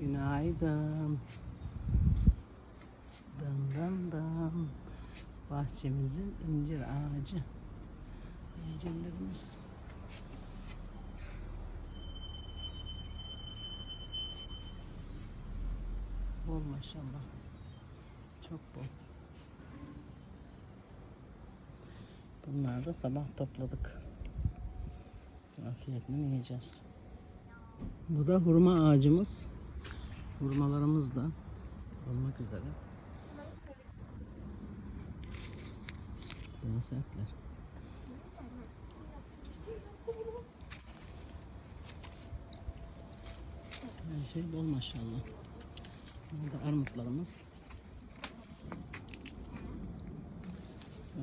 Günaydın. Dın dın dın. Bahçemizin incir ağacı. İncirlerimiz. Bol maşallah. Çok bol. Bunları da sabah topladık. Afiyetle yiyeceğiz. Bu da hurma ağacımız. Hurmalarımız da olmak üzere. Daha sertler. Her şey bol maşallah. Burada armutlarımız.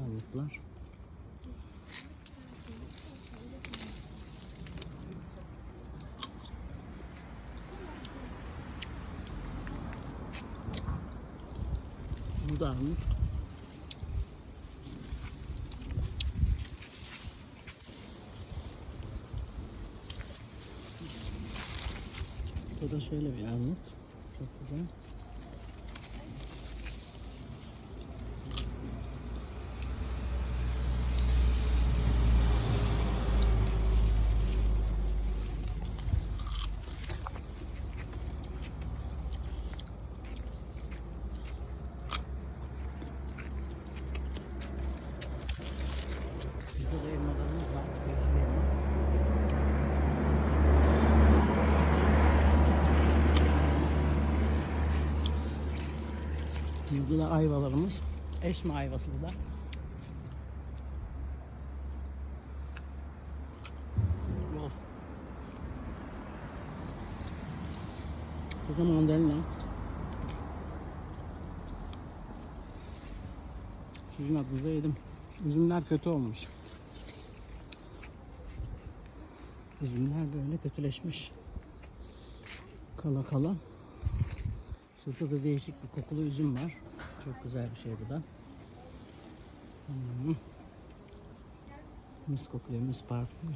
Armutlar. Bu da armut. Bu da şöyle bir armut. Çok güzel. Burada da elmalarımız var. Yeşil elma. Da ayvalarımız. Eşme ayvası bu da. Bol. Bu da mandalina. Sizin adınıza yedim. Üzümler kötü olmuş. Üzümler böyle kötüleşmiş. Kala kala. Şurada da değişik bir kokulu üzüm var. Çok güzel bir şey bu da. Hmm. Mis kokuyor, mis parfümü.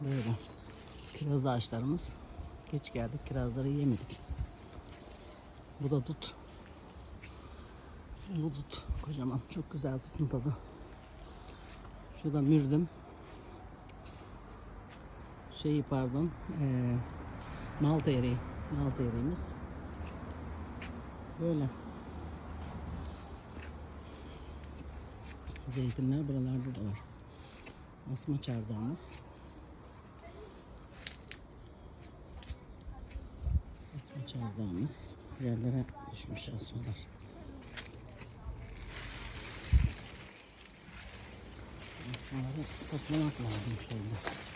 Böyle. Kiraz ağaçlarımız. Geç geldik, kirazları yemedik. Bu da dut. Bu dut kocaman. Çok güzel dutun tadı. Şu da mürdüm. Şeyi pardon. Eee Malta eriği. Malta eriğimiz. Böyle. Zeytinler buralarda da var. Asma çardağımız. Asma çardağımız. Yerlere düşmüş asmalar. Asmaları toplamak lazım şöyle.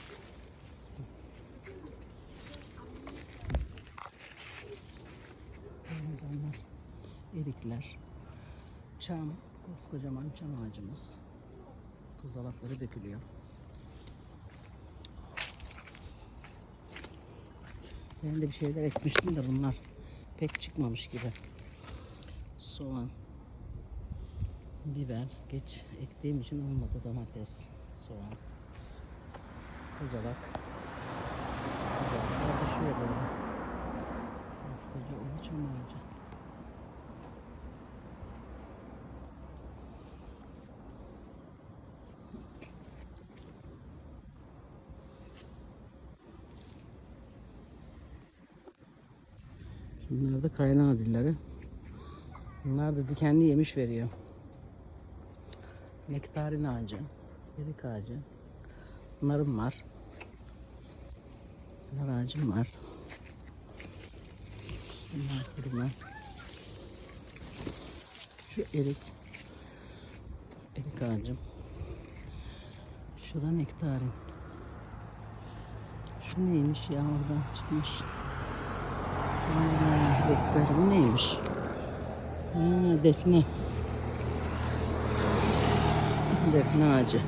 Erikler, çam, koskocaman çam ağacımız. Kozalakları dökülüyor. Ben de bir şeyler ekmiştim de bunlar pek çıkmamış gibi. Soğan, biber, geç ektiğim için olmadı domates, soğan, kozalak. Kozalaklar düşüyor böyle. Koskoca çam ağacı. Bunlar da kaynağı dilleri. Bunlar da dikenli yemiş veriyor. Nektarin ağacı, erik ağacı. Bunlarım var. Nar ağacım var. Bunlar kurma. Şu erik. Erik ağacım. Şu da nektarin. Şu neymiş ya orada çıkmış. Aa, bekler bu neymiş? Ha, defne. Defne ağacı.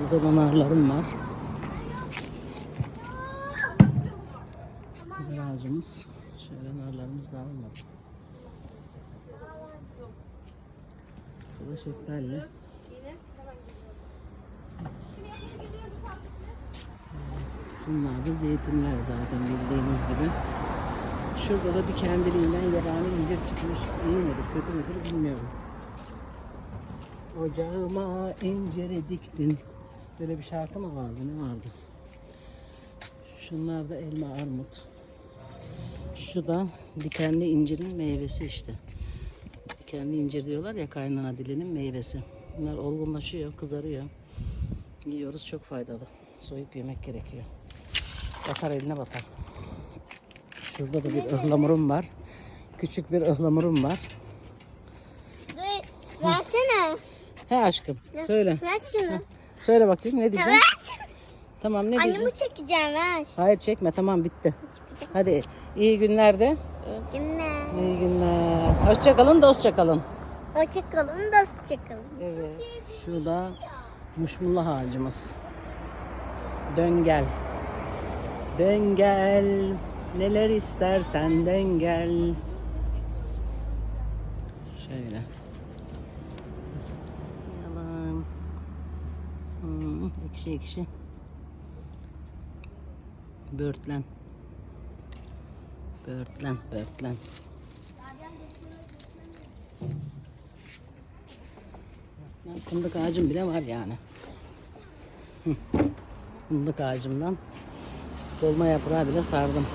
Burada da narlarım var. Nar ağacımız. Şöyle narlarımız da almadı. Bu da şeftali. Bunlar da zeytinler zaten bildiğiniz gibi. Şurada da bir kendiliğinden yabani incir çıkmış. İyi midir, kötü müdür bilmiyorum. Ocağıma inciri diktin. Böyle bir şarkı mı vardı, ne vardı? Şunlar da elma armut. Şu da dikenli incirin meyvesi işte. Dikenli incir diyorlar ya kaynana dilinin meyvesi. Bunlar olgunlaşıyor, kızarıyor. Yiyoruz çok faydalı. Soyup yemek gerekiyor. Batar eline batar. Şurada da bir ıhlamurum var. Küçük bir ıhlamurum var. Dur, versene. He aşkım söyle. Ver şunu. Söyle bakayım ne diyeceksin? ver. Tamam ne diyeceksin? Annemi çekeceğim ver. Hayır çekme tamam bitti. Hadi iyi günler de. İyi günler. İyi günler. Hoşça kalın dostça kalın. Hoşçakalın, dostçakalın. Evet. Şu da muşmullah ağacımız. Dön gel. Neler istersen dön gel. Şöyle. Yalan. Hmm, ekşi ekşi. Börtlen. Börtlen, börtlen. Fındık ağacım bile var yani. Fındık ağacımdan dolma yaprağı bile sardım.